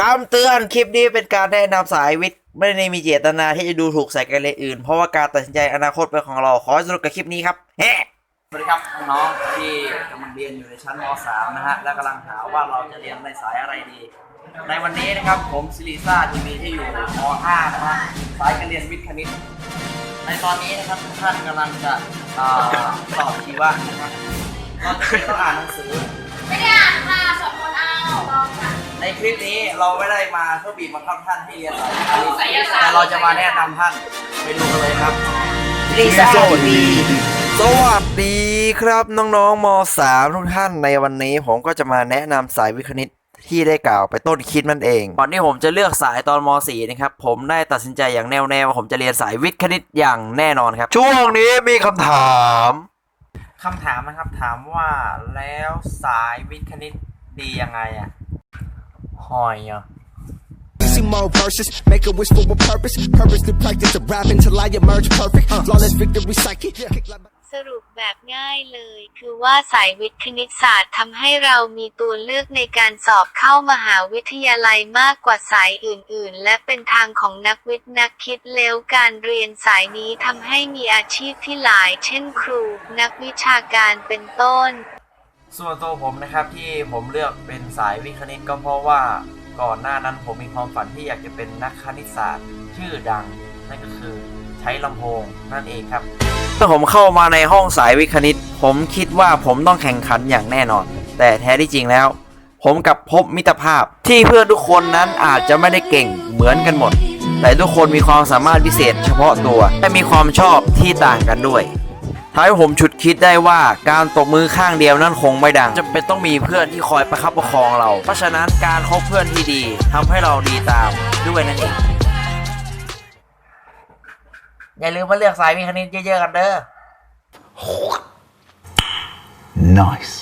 คำเตือนคลิปนี้เป็นการแนะนำสายวิทย์ ไม่ได้มีเจตนาที่จะดูถูกใส่กันเลยอื่น เพราะว่าการตัดสินใจอนาคตเป็นของเราขอให้สนุกกับคลิปนี้ครับเฮ้สวัสดีครับน้องๆที่กำลังเรียนอยู่ในชั้นม .3 นะฮะและกำลังหาว่าเราจะเรียนในสายอะไรดี ในวันนี้นะครับผมซิลิซ่าทีวีที่อยู่ม .5 นะฮะสายการเรียนวิทย์คณิต ในตอนนี้นะครับท่านกำลังจะเอ่อสอบชีวะนะครับตอนนี้ต้องอ่านหนังสือ ในคลิปนี้เราไม่ได้มาเพื่อบีบบังคับท่านให้เรียนสายวิทย์คณิตแต่เราจะมาแนะนำท่านไปดูกันเลยครับลิซ่าทีวีสวัสดีครับน้องๆม .3 ทุกท่านในวันนี้ผมก็จะมาแนะนำสายวิทย์คณิตที่ได้กล่าวไปต้นคลิปนั่นเองก่อนที่ผมจะเลือกสายตอนม .4 นะครับผมได้ตัดสินใจอย่างแน่วแน่ว่าผมจะเรียนสายวิทย์คณิตอย่างแน่นอนครับ ช่วงนี้มีคำถามคำถามนะครับถามว่าแล้วสายวิทย์คณิตดียังไงอะ หอยอะ See more verses, make a wish for a purpose. Purpose to practice to rap until I emerge perfect. Flawless victory psychic. Kick like สรุปแบบง่ายเลย คือว่าสายวิทย์คณิตศาสตร์ทำให้เรามีตัวเลือกในการสอบเข้ามหาวิทยาลัยมากกว่าสายอื่นๆ และเป็นทางของนักวิทย์นักคิดแล้วการเรียนสายนี้ทำให้มีอาชีพที่หลาย เช่นครู นักวิชาการเป็นต้น ส่วนตัวผมนะครับที่ผมเลือกเป็นสายวิคณิตก็เพราะว่าก่อนหน้านั้นผมมีความฝันที่อยากจะเป็นนักคณิตศาสตร์ ชื่อดังนั่นก็คือใช้ลำโพงนั่นเองครับเมื่อผมเข้ามาในห้องสายวิคณิต ผมคิดว่าผมต้องแข่งขันอย่างแน่นอน แต่แท้ที่จริงแล้ว ผมกับพบมิตรภาพที่เพื่อนทุกคนนั้นอาจจะไม่ได้เก่งเหมือนกันหมด แต่ทุกคนมีความสามารถพิเศษเฉพาะตัว และมีความชอบที่ต่างกันด้วย ท้ายผมฉุดคิดได้ว่าการตบมือข้างเดียวนั้นคงไม่ดังจำเป็นต้องมีเพื่อนที่คอยประคับประคองเรา เพราะฉะนั้นการคบเพื่อนที่ดีทำให้เราดีตามด้วยนั่นเอง อย่าลืมมาเลือกสายวิทย์คณิตเยอะๆกันเด้อ Nice.